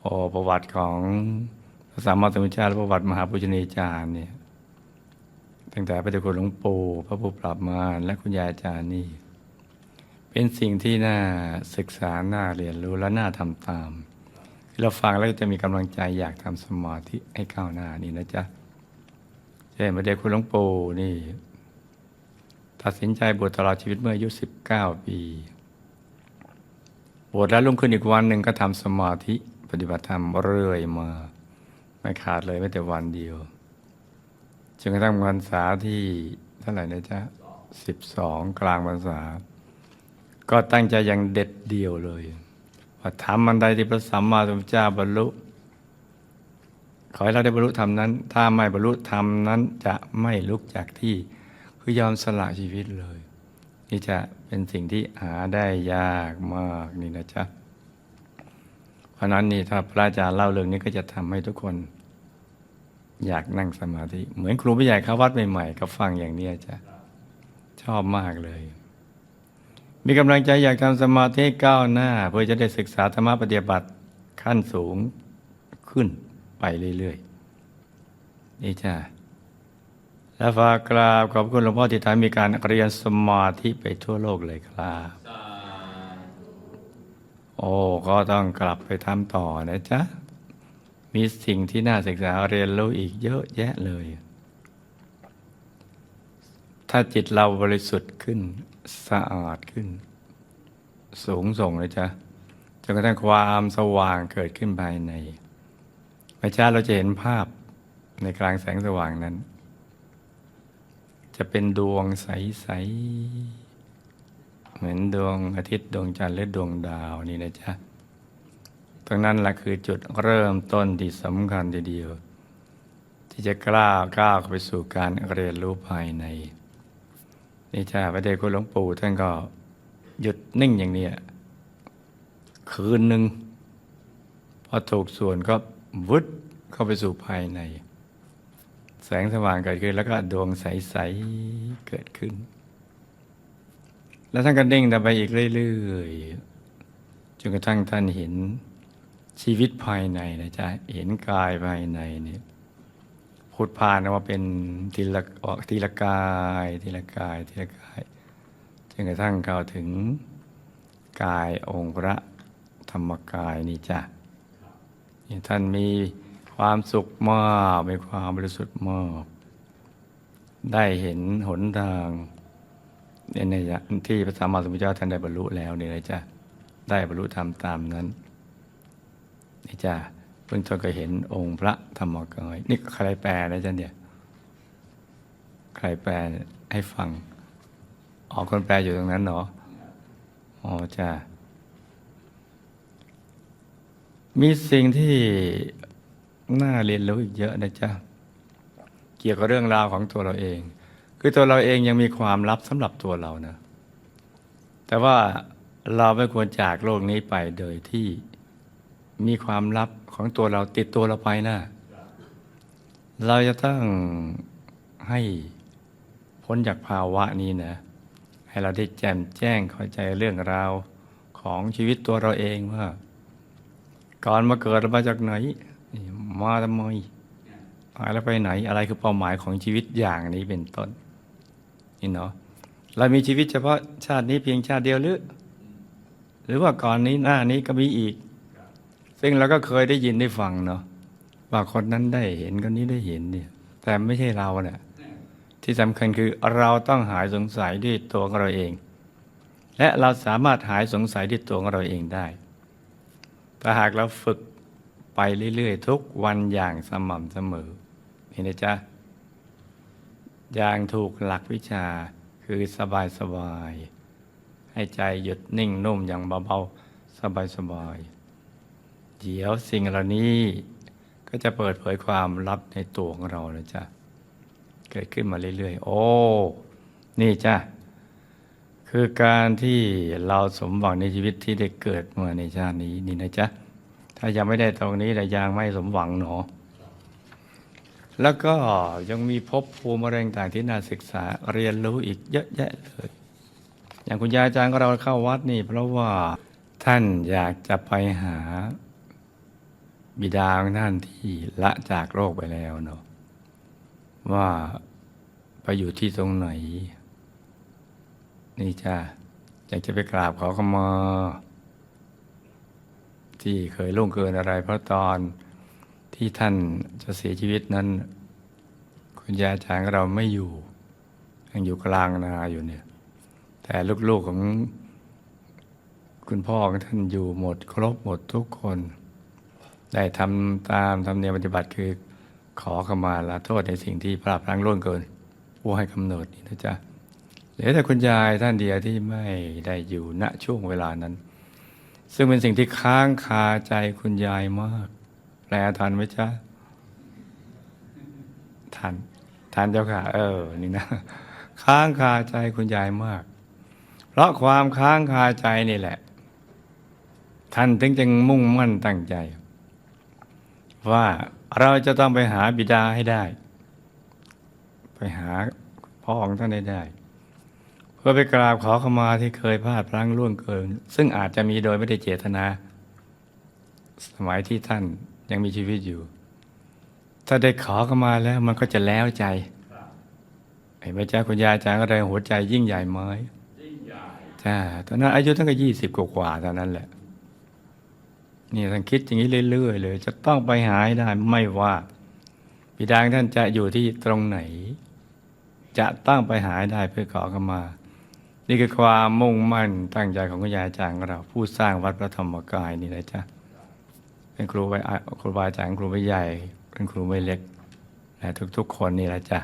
โอประวัติของพระสัมมาสัมพุทธเจ้าและประวัติมหาปุชนียาจารย์เนี่ยตั้งแต่พระเจ้าคุณหลวงปู่พระผู้ปราบมารและคุณยายอาจารย์นี่เป็นสิ่งที่น่าศึกษาน่าเรียนรู้และน่าทำตามเราฟังแล้วจะมีกำลังใจอยากทำสมาธิให้ก้าวหน้านี่นะจ๊ะเช่นพระเดชคุณหลวงปู่นี่ ตัดสินใจบวชตลอดชีวิตเมื่ออายุ19 ปีบวชแล้วลุ่งขึ้นอีกวันหนึ่งก็ทำสมาธิ ปฏิบัติธรรมเรื่อยมา ไม่ขาดเลยไม่แต่วันเดียวจนกระทั่งวันษาที่เท่าไหร่นะจ๊ะ12กลางวันษา ก็ตั้งใจอย่างเด็ดเดียวเลยว่าทำมันใดที่พระสัมมาสัมพุทธเจ้าบรรลุ ขอให้เราได้บรรลุธรรมนั้น ถ้าไม่บรรลุธรรมนั้นจะไม่ลุกจากที่คือยอมสละชีวิตเลย นี่จะเป็นสิ่งที่หาได้ยากมากนี่นะจ๊ะ เพราะนั้นนี่ถ้าพระอาจารย์เล่าเรื่องนี้ก็จะทำให้ทุกคน อยากนั่งสมาธิ เหมือนครูผู้ใหญ่เข้าวัดใหม่ๆก็ฟังอย่างนี้จะชอบมากเลย มีกำลังใจอยากทำสมาธิก้าวหน้า เพื่อจะได้ศึกษาธรรมปฏิบัติขั้นสูงขึ้นไปเรื่อยๆนี่จ้ะและฝากกราบขอบคุณหลวงพ่อที่ทำมีการเรียนสมาธิไปทั่วโลกเลยครับ โอ้ก็ต้องกลับไปทำต่อนะจ๊ะ มีสิ่งที่น่าศึกษาเรียนรู้อีกเยอะแยะเลย ถ้าจิตเราบริสุทธิ์ขึ้นสะอาดขึ้น สูงส่งเลยจ๊ะจนกระทั่งความสว่างเกิดขึ้นภายในไม่ช้าเราจะเห็นภาพในกลางแสงสว่างนั้น จะเป็นดวงใส ๆ เหมือนดวงอาทิตย์ดวงจันทร์หรือดวงดาวนี่นะจ๊ะตรงนั้นแหละคือจุดเริ่มต้นที่สำคัญทีเดียว ที่จะกล้าก้าวไปสู่การเรียนรู้ภายในนี่จ้าพระเดชคุณหลวงปู่ท่านก็หยุดนิ่งอย่างนี้คืนหนึ่งพอถูกส่วนก็วุดเข้าไปสู่ภายใน แสงสว่างเกิดขึ้นแล้วก็ดวงใส ๆ เกิดขึ้น แล้วท่านก็นิ่งต่อไปอีกเรื่อยๆจนกระทั่งท่านเห็นชีวิตภายในนะจ๊ะเห็นกายภายในเนี่ยพูดผ่านออกมาเป็นทีละออกทีละกายทีละกายทีละกายจนกระทั่งเข้าถึงกายองค์พระธรรมกายนี่จ้ะนี่ท่านมีความสุขมากมีความบริสุทธิ์มาก ได้เห็นหนทาง เนี่ยในที่พระสัมมาสัมพุทธเจ้าท่านได้บรรลุแล้วเนี่ยนะจ๊ะได้บรรลุธรรมตามนั้นนี่จ้ะเพิ่งต้นก็เห็นองค์พระธรรมกายนี่ใครแปลนะจ๊ะเนี่ย ใครแปลให้ฟังอ๋อคนแปลอยู่ตรงนั้นเนาะอ๋อจ้ะมีสิ่งที่น่าเรียนรู้อีกเยอะนะจ๊ะ เกี่ยวกับเรื่องราวของตัวเราเอง คือตัวเราเองยังมีความลับสำหรับตัวเรานะ แต่ว่าเราไม่ควรจากโลกนี้ไปโดยที่มีความลับของตัวเราติดตัวเราไปนะเราจะต้องให้พ้นจากภาวะนี้นะ ให้เราได้แจ่มแจ้งเข้าใจเรื่องราวของชีวิตตัวเราเองว่าก่อนมาเกิดมาจากไหน มาทำไมตายแล้วไปไหนอะไรคือเป้าหมายของชีวิตอย่างนี้เป็นต้น นี่เนาะเรามีชีวิตเฉพาะชาตินี้เพียงชาติเดียวหรือ หรือว่าก่อนนี้หน้านี้ก็มีอีก ซึ่งเราก็เคยได้ยินได้ฟังเนาะว่าคนนั้นได้เห็นคนนี้ได้เห็นเนี่ยแต่ไม่ใช่เราเนี่ยที่สำคัญคือเราต้องหายสงสัยด้วยตัวของเราเอง และเราสามารถหายสงสัยด้วยตัวของเราเองได้ถ้าหากเราฝึกไปเรื่อยๆ ทุกวันอย่างสม่ำเสมอนี่นะจ๊ะ อย่างถูกหลักวิชาคือสบายสบายๆให้ใจหยุดนิ่งนุ่มอย่างเบาๆ สบายๆเดี๋ยวสิ่งเหล่านี้ก็จะเปิดเผยความลับในตัวของเราแล้วจ้ะ เกิดขึ้นมาเรื่อยๆ โอ้ นี่จ้ะ คือการที่เราสมหวังในชีวิตที่ได้เกิดมาในชาตินี้นี่นะจ๊ะ ถ้ายังไม่ได้ตรงนี้แต่ยังไม่สมหวังหนอ แล้วก็ยังมีภพภูมิอะไรต่างๆที่น่าศึกษาเรียนรู้อีกเยอะแยะเลย อย่างคุณยายอาจารย์ของเราเข้าวัดนี่ เพราะว่าท่านอยากจะไปหาบิดาของท่านที่ละจากโลกไปแล้วเนาะว่าไปอยู่ที่ตรงไหน นี่จ้าอยากจะไปกราบขอขมา ที่เคยล่วงเกินอะไร เพราะตอน ที่ท่านจะเสียชีวิตนั้น คุณยายอาจารย์ของเราไม่อยู่ยังอยู่กลางนาอยู่เนี่ย แต่ลูกๆของคุณพ่อของท่านอยู่หมด ครบหมดทุกคน ได้ทำตามธรรมเนียมปฏิบัติคือขอขมาลาโทษในสิ่งที่พลาดพลั้งล่วงเกินผู้ให้กำเนิดนี่นะจ๊ะเหลือแต่คุณยายท่านเดียวที่ไม่ได้อยู่ณช่วงเวลานั้น ซึ่งเป็นสิ่งที่ค้างคาใจคุณยายมาก แปลทันไหมจ๊ะทันทันเจ้าค่ะ เออ นี่นะ ค้างคาใจคุณยายมาก เพราะความค้างคาใจนี่แหละ ท่านถึงจึงมุ่งมั่นตั้งใจ ว่าเราจะต้องไปหาบิดาให้ได้ ไปหาพ่อของท่านให้ได้ เพื่อไปกราบขอขมาที่เคยพลาดพลั้งล่วงเกิน ซึ่งอาจจะมีโดยไม่ได้เจตนา สมัยที่ท่าน ยังมีชีวิตอยู่ ถ้าได้ขอขมาแล้วมันก็จะแล้วใจไอ้แม่เจ้าคุณยายจางก็เลยหัวใจยิ่งใหญ่ไหมจ้าตอนนั้นอายุตั้งแต่ยี่สิบกว่าๆตอนนั้นแหละนี่ท่านคิดอย่างนี้เรื่อยๆเลย จะต้องไปหาให้ได้ไม่ว่าบิดาของท่านจะอยู่ที่ตรงไหน จะต้องไปหาให้ได้เพื่อขอขมา นี่คือความมุ่งมั่นตั้งใจของคุณยายอาจารย์ของเรา ผู้สร้างวัดพระธรรมกายนี่นะจ๊ะ เป็นครูใบครูบาอาจารย์ครูใบใหญ่ เป็นครูใบเล็กและทุก ๆ คนนี่แหละจ้ะ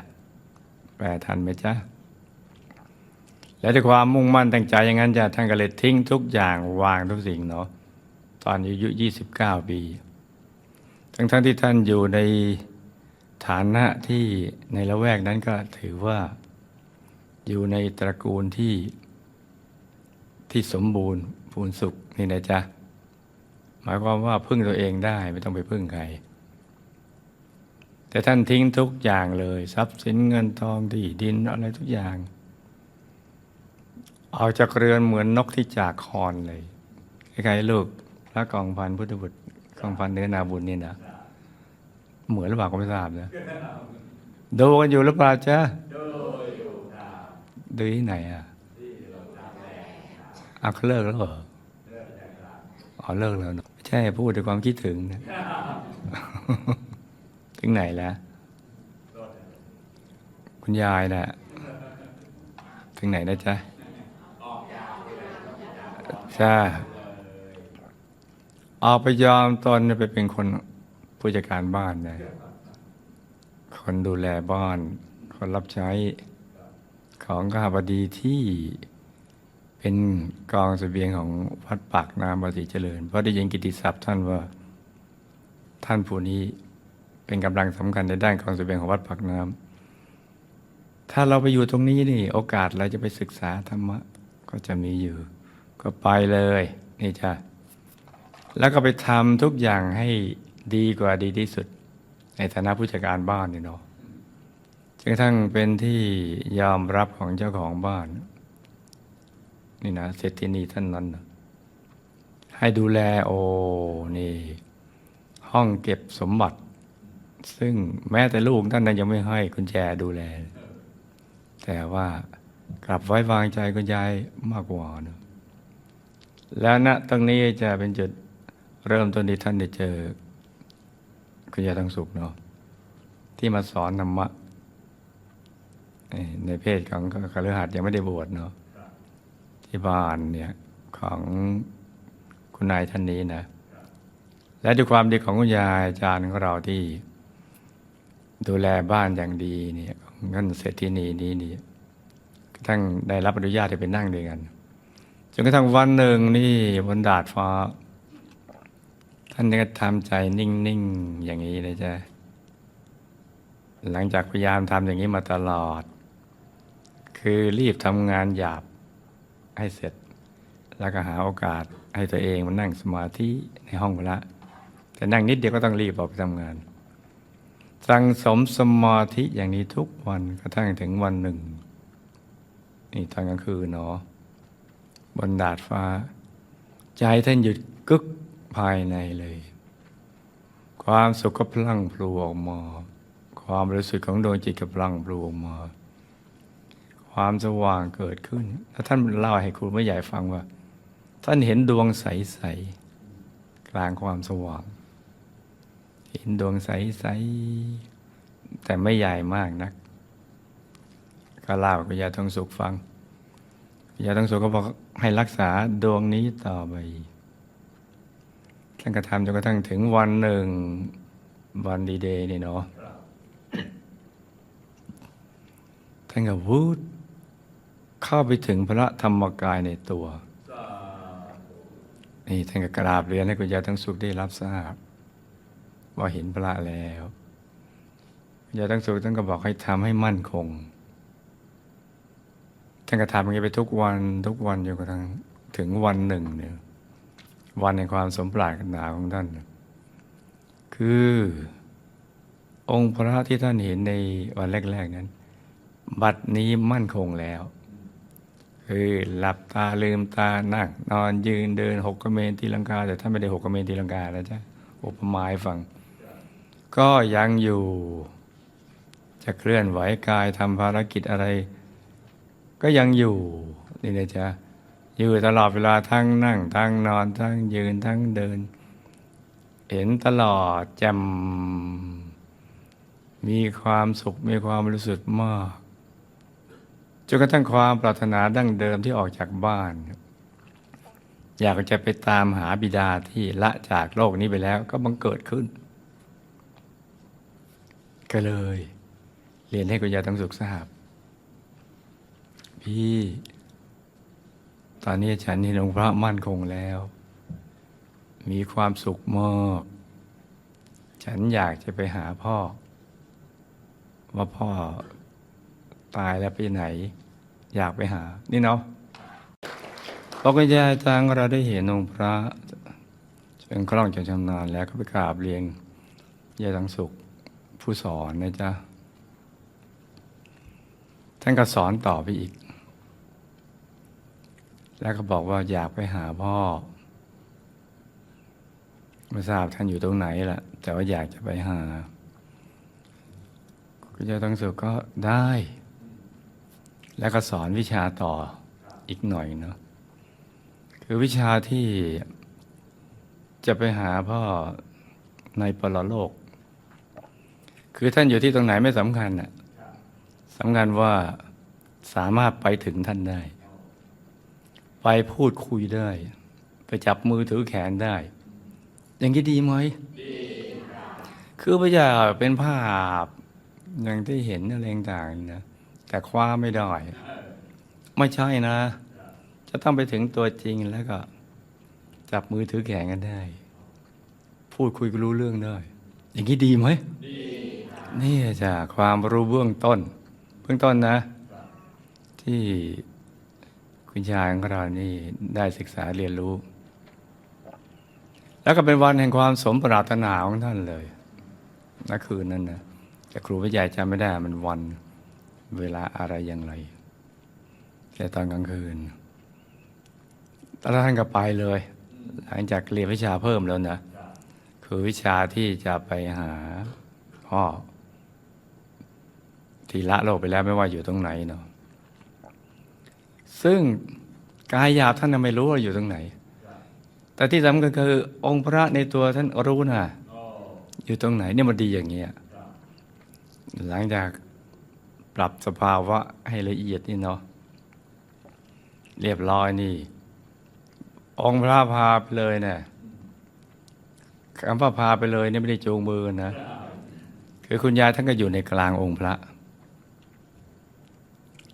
แปลทันไหมจ๊ะและด้วยความมุ่งมั่นตั้งใจอย่างนั้นจ้ะท่านก็เลยทิ้งทุกอย่างวางทุกสิ่งเนาะตอนอายุ 29 ปี ทั้งๆทที่ท่านอยู่ในฐานะที่ในละแวกนั้นก็ถือว่า อยู่ในตระกูลที่ที่สมบูรณ์พูนสุขนี่นะจ๊ะ หมายความว่าพึ่งตัวเองได้ไม่ต้องไปพึ่งใคร แต่ท่านทิ้งทุกอย่างเลย ทรัพย์สินเงินทองที่ดินอะไรทุกอย่างออกจากเรือนเหมือนนกที่จากคอนเลยคล้ายๆลูกพระกองพันพุทธบุตรกองพันเนื้อนาบุญนี่นะเหมือนหรือเปล่าก็ไม่ทราบนะดูกันอยู่หรือเปล่าจ๊ะดูที่ไหนอะอาเขาเลิกแล้วเหรออ๋อเลิกแล้วเนอะ ใช่พูดด้วยความคิดถึงนะถึงไหนแล้วคุณยายน่ะถึงไหนนะจ๊ะจ้าออกไปยอมตนไปเป็นคนผู้จัดการบ้านนะคนดูแลบ้าน คนรับใช้ของข้าบดีที่ เป็นกองเสบียงของวัดปากน้ำบริเจริญ เพราะได้ยินกิติศัพท์ท่านว่าท่านผู้นี้เป็นกำลังสำคัญในด้านกองเสบียงของวัดปากน้ำถ้าเราไปอยู่ตรงนี้นี่ โอกาสเราจะไปศึกษาธรรมะก็จะมีอยู่ ก็ไปเลยนี่จ้ะแล้วก็ไปทำทุกอย่างให้ดีกว่าดีที่สุด ในฐานะผู้จัดการบ้านนี่เนาะจนกระทั่งเป็นที่ยอมรับของเจ้าของบ้าน นี่นะเศรษฐีนีท่านนั้นนะให้ดูแลโอ้นี่ ห้องเก็บสมบัติ ซึ่งแม้แต่ลูกท่านนั้นยังไม่ให้กุญแจดูแล แต่ว่ากลับไว้วางใจคุณยายมากกว่าเนะแล้วณตรงนี้จะเป็นจุดเริ่มต้นที่ท่านได้เจอคุณยายทั้งสุขเนาะที่มาสอนธรรมะในเพศของคฤหัสถ์ยังไม่ได้บวชเนาะ ที่บ้านเนี่ยของคุณนายท่านนี้นะ และด้วยความดีของคุณยายอาจารย์ของเราที่ ดูแลบ้านอย่างดีเนี่ยของท่านเศรษฐีนีนี้นี่กระทั่งได้รับอนุญาตให้ไปนั่งด้วยกันจนกระทั่งวันหนึ่งนี่บนดาดฟ้า ท่านก็ทำใจนิ่งๆอย่างนี้เลยจ้ะหลังจากพยายามทำอย่างนี้มาตลอด คือรีบทำงานหยาบ ให้เสร็จ แล้วก็หาโอกาสให้ตัวเองมานั่งสมาธิในห้องพระแต่นั่งนิดเดียวก็ต้องรีบออกไปทำงานสั่งสมสมาธิอย่างนี้ทุกวันกระทั่งถึงวันหนึ่ง นี่ตอนกลางคืนเนาะบนดาดฟ้า ใจท่านหยุดกึกภายในเลย ความสุขก็พลั่งพลูออกมา ความบริสุทธิ์ของดวงจิตก็พลั่งพลูออกมา ความสว่างเกิดขึ้น แล้วท่านเล่าให้ครูไม่ใหญ่ฟังว่า ท่านเห็นดวงใสๆกลางความสว่าง เห็นดวงใสๆแต่ไม่ใหญ่มากนัก ก็เล่ากับยาทองสุขฟังยาทองสุขก็บอกให้รักษาดวงนี้ต่อไปท่านก็ทำจนกระทั่งถึงวันหนึ่งวันดีเดย์นี่เนาะท่านก็วูด เข้าไปถึงพระธรรมกายในตัวนี่ท่านก็กราบเรียนให้คุณยายทั้งสุขได้รับทราบ ว่าเห็นพระแล้วคุณยายทั้งสุขท่านก็บอกให้ทำให้มั่นคงท่านก็ทำอย่างนี้ไปทุกวันทุกวันจนกระทั่งถึงวันหนึ่งเนี่ยวันในความสมปรารถนาของท่าน คือ องค์พระที่ท่านเห็นในวันแรก ๆนั้น บัดนี้มั่นคงแล้ว คือหลับตาลืมตานั่งนอนยืนเดินหกกระเมนตีลังกา แต่ท่านไม่ได้หกกระเมนตีลังกาแล้วจ้ะอุปมาให้ฟัง ก็ยังอยู่ จะเคลื่อนไหวกายทำภารกิจอะไร ก็ยังอยู่นี่นะจ๊ะอยู่ตลอดเวลาทั้งนั่ง ทั้งนอน ทั้งยืนทั้งเดิน เห็นตลอดจำมีความสุขมีความรู้สึกมาก นกระทั่งความปรารถนาดั้งเดิมที่ออกจากบ้าน อยากจะไปตามหาบิดาที่ละจากโลกนี้ไปแล้วก็บังเกิดขึ้น ก็เลย เรียนให้กุญยาต้งสุขทราบ พี่ ตอนนี้ฉันเห็นองค์พระมั่นคงแล้ว มีความสุขมากฉันอยากจะไปหาพ่อ ว่าพ่อตายแล้วไปไหน อยากไปหา นี่เนาะพอคุณยายจางเราได้เห็นองค์พระจนคล่องจนชำนาญแล้วก็ไปกราบเรียนยายทังสุขผู้สอนนะจ๊ะ ท่านก็สอนต่อไปอีก แล้วก็บอกว่าอยากไปหาพ่อ ไม่ทราบท่านอยู่ตรงไหนล่ะ แต่ว่าอยากจะไปหาคุณยายต้องสุขก็ได้ แล้วก็สอนวิชาต่ออีกหน่อยเนาะคือวิชาที่จะไปหาพ่อในปรโลก คือท่านอยู่ที่ตรงไหนไม่สำคัญน่ะสำคัญว่าสามารถไปถึงท่านได้ ไปพูดคุยได้ ไปจับมือถือแขนได้ อย่างนี้ดีไหมดีคือพระเจ้าเป็นภาพอย่างที่เห็นอะไรต่างๆนะ แต่คว้าไม่ได้ ไม่ใช่นะ จะต้องไปถึงตัวจริงแล้วก็ จับมือถือแขนกันได้ พูดคุยกันรู้เรื่องได้ อย่างนี้ดีไหมดีนี่จะความรู้เบื้องต้น เบื้องต้นนะ ที่คุณยายของเรานี่ได้ศึกษาเรียนรู้ แล้วก็เป็นวันแห่งความสมปรารถนาของท่านเลยนัคืนนั้นนะแต่ครูวิจัยจำไม่ได้มันวัน เวลาอะไรอย่างไร แต่ตอนกลางคืนแล้วท่านก็ไปเลย หลังจากเรียนวิชาเพิ่มแล้วนะคือวิชาที่จะไปหาพ่อที่ละโลกไปแล้วไม่ว่าอยู่ตรงไหนเนาะซึ่งกายหยาบท่านไม่รู้ว่าอยู่ตรงไหน แต่ที่สำคัญคือองค์พระในตัวท่านรู้นะอยู่ตรงไหนเนี่ยมันดีอย่างเงี้ยหลังจาก ปรับสภาวะให้ละเอียดนี่เนาะเรียบร้อยนี่ องค์พระพาไปเลยเนะี่ยคำว่าพาไปเลยเนี่ยไม่ได้จูงมือนะ คือคุณยายท่านก็อยู่ในกลางองค์พระ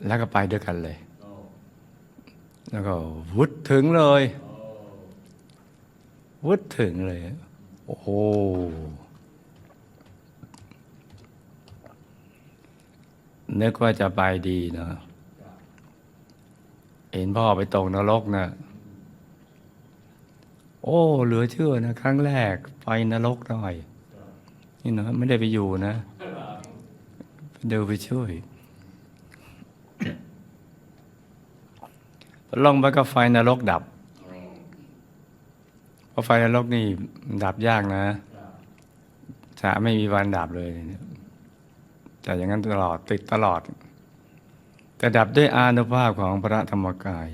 แล้วก็ไปด้วยกันเลย แล้วก็วุดถึงเลย วุดถึงเลย โอ้โห นึกว่าจะไปดีเนาะเห็นพ่อไปตกนรกนะโอ้ เหลือเชื่อนะ ครั้งแรกไปนรกหน่อย นี่นะไม่ได้ไปอยู่นะเดินไปช่วยลงไปก็ไฟนรกดับเพราะไฟนรกนี่ดับยากนะจะไม่มีวันดับเลยเนี่ย จะอย่างนั้นตลอดติดตลอด แต่ดับด้วยอานุภาพของพระธรรมกาย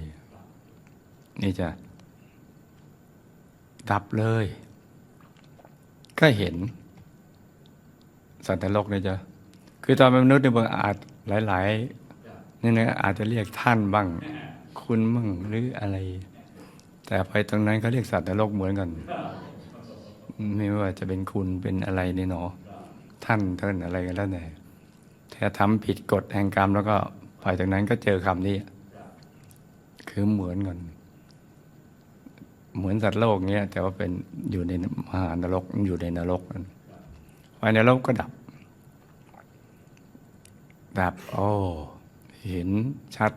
นี่จะ ดับเลย ก็เห็น สัตว์โลกนี่จะคือตอนเป็นมนุษย์ในยบางอาจหลายๆนี่นะอาจจะเรียกท่านบ้างคุณบ้างหรืออะไร แต่ไปตรงนั้นเขาเรียกสัตว์นโลกเหมือนกันไม่ว่าจะเป็นคุณเป็นอะไรนี่เนาะท่านเท่านอะไรกันแล้วแต่ ถ้าทำผิดกฎแห่งกรรมแล้วก็ไปจากนั้นก็เจอคำนี้ คือเหมือนกัน เหมือนสัตว์โลกเนี้ยแต่ว่าเป็นอยู่ในมหานรกอยู่ในนรกนั่นไฟในนรกก็ดับ ดับ โอ้เห็นชัด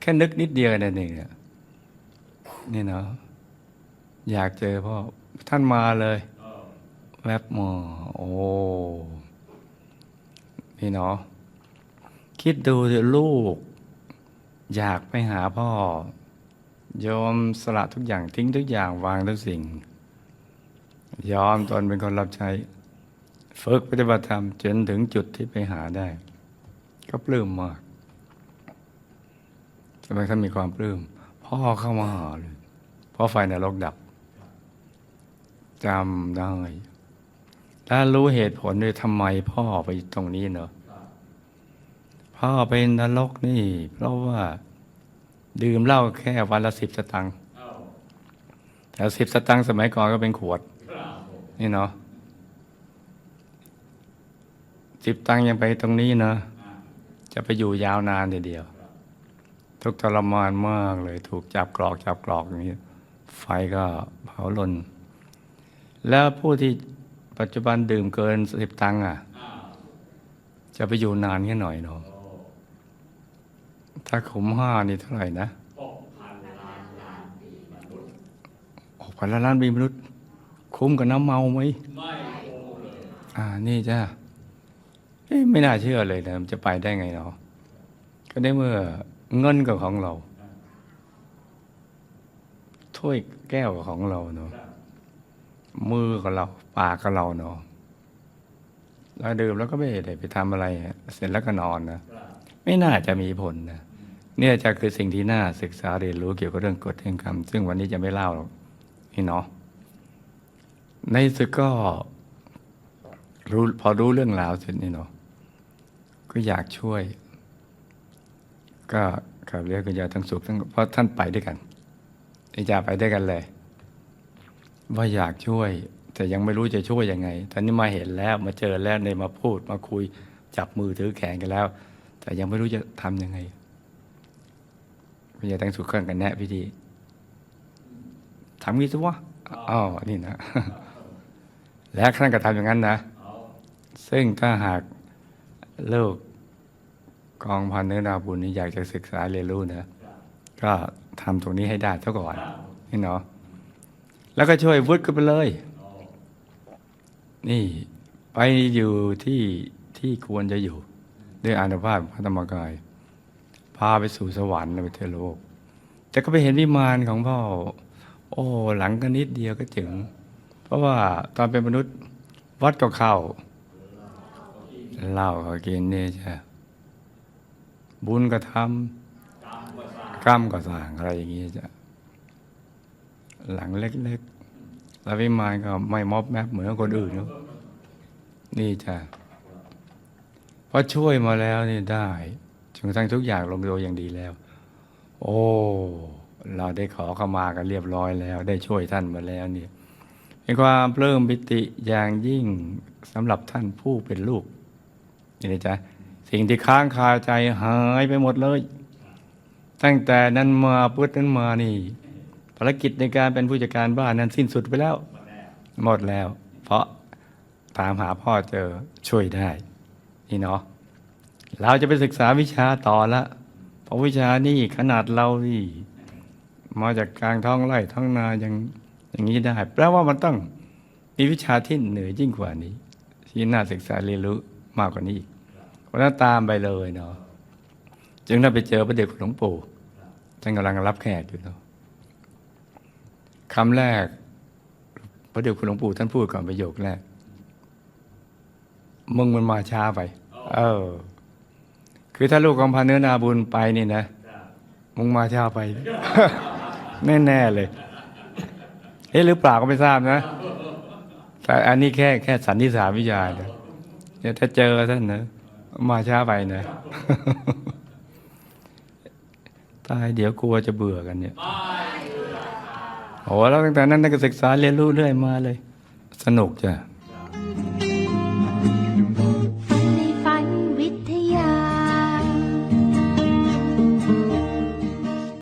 แค่นึกนิดเดียวนั่นเองนี่เนาะอยากเจอพ่อท่านมาเลย แวบมาโอ้ นี่เนาะคิดดูสิลูก อยากไปหาพ่อ ยอมสละทุกอย่างทิ้งทุกอย่างวางทุกสิ่ง ยอมตนเป็นคนรับใช้ ฝึกปฏิบัติธรรมจนถึงจุดที่ไปหาได้ ก็ปลื้มมากทำไมท่ามีความปลื้มพ่อเข้ามาหาเลยเพราะไฟในโลกดับจำได้ ถ้ารู้เหตุผลด้วยทำไมพ่อไปตรงนี้เนอะพ่อเป็นนรกนี่ เพราะว่า ดื่มเหล้าแค่วันละสิบสตังค์แต่สิบสตังค์สมัยก่อนก็เป็นขวด นี่เนาะสิบตังค์ยังไปตรงนี้เนอะจะไปอยู่ยาวนานเดียว ทุกทรมานมากเลย ถูกจับกรอกจับกรอกอย่างนี้ ไฟก็เผาลน แล้วผู้ที่ ปัจจุบันดื่มเกินสิบตังค์อะ จะไปอยู่นานแค่หน่อยเนาะถ้าขุมห้านี่เท่าไหร่นะหกพันล้านล้านปีมนุษย์ คุ้มกับน้ำเมาไหมไม่อ่านี่จ้าเอ๊ะไม่น่าเชื่อเลยนะมันจะไปได้ไงเนาะก็ได้เมื่อเงินกับของเรา ถ้วยแก้วกับของเราเนาะ มือกับเรา ปากกับเราเนาะแล้วดื่มแล้วก็ไม่ได้ไปทำอะไร เสร็จแล้วก็นอนนะไม่น่าจะมีผลนะเนี่ยจะคือสิ่งที่น่าศึกษาเรียนรู้เกี่ยวกับเรื่องกฎแห่งกรรม ซึ่งวันนี้จะไม่เล่าหรอกนี่เนาะในสุดก็รู้พอรู้เรื่องราวเสร็จนี่เนาะก็อยากช่วย ก็ขับเรียกคุณยายทั้งสุขทั้งเพราะท่านไปด้วยกันอาจารย์ไปด้วยกันเลย ว่าอยากช่วย แต่ยังไม่รู้จะช่วยยังไงตอนนี้มาเห็นแล้วมาเจอแล้วในมาพูดมาคุยจับมือถือแขนกันแล้ว แต่ยังไม่รู้จะทำยังไงคุณยายตั้งสุขเครื่องกันแนะพิธีทำงี้สิวะอ๋อนี่นะ และท่านก็ทำอย่างนั้นนะ ซึ่งถ้าหากลูกกองพันเนื้อนาบุญนี้อยากจะศึกษาเรียนรู้นะ ก็ทำตรงนี้ให้ได้เท่าก่อนนี่เนาะ แล้วก็ช่วยวุดกันไปเลย นี่ไปอยู่ที่ที่ควรจะอยู่ ด้วยอานุภาพพระธรรมกาย พาไปสู่สวรรค์ไปเทโลก แต่ก็ไปเห็นวิมานของพ่อ โอ้หลังกันนิดเดียวก็ถึง เพราะว่าตอนเป็นมนุษย์วัดก็เข้าเหล้าก็กินเนี่ยใช่บุญก็ทำกรรมก็สร้างอะไรอย่างนี้จ้ะ หลังเล็กๆแล้ววิมานก็ไม่มอบแมบเหมือนคนอื่นเนนี่จ้ะพอช่วยมาแล้วนี่ได้จนกระทั่งทุกอย่างลงตัวอย่างดีแล้ว โอ้ เราได้ขอเข้ามากันเรียบร้อยแล้ว ได้ช่วยท่านมาแล้วเนี่ยเป็นความเพลิมปิติอย่างยิ่งสำหรับท่านผู้เป็นลูกนี่นะจ๊ะสิ่งที่ค้างคาใจหายไปหมดเลย ตั้งแต่นั้นมาพุทธนั้นมานี่ ภารกิจในการเป็นผู้จัดการบ้านนั้นสิ้นสุดไปแล้ว หมดแล้ว เพราะตามหาพ่อเจอช่วยได้ นี่เนาะเราจะไปศึกษาวิชาต่อละเพราะวิชานี่ขนาดเราที่มาจากกลางท้องไร่ท้องนายังอย่างนี้ได้แปลว่ามันต้องมีวิชาที่เหนือยิ่งกว่านี้ ที่น่าศึกษาเรียนรู้มากกว่านี้อีกเพราะนั้นตามไปเลยเนาะจึงได้ไปเจอพระเดชคุณหลวงปู่ท่านกำลังรับแขกอยู่เนาะ คำแรก พระเดชคุณหลวงปู่ท่านพูดก่อนประโยคแรก มึงมันมาช้าไป เออ คือถ้าลูกของพาเนื้อนาบุญไปนี่นะ มึงมาช้าไป แน่ๆเลย เอ๊ะหรือเปล่าก็ไม่ทราบนะ แต่อันนี้แค่แค่สันนิษฐานวิทยานะเดี๋ยวถ้าเจอท่านนะมาช้าไปนะตายเดี๋ยวกลัวจะเบื่อกันเนี่ย โอ้แล้วตั้งแต่นั้นก็ศึกษาเรียนรู้เรื่อยมาเลย สนุกจ้ะ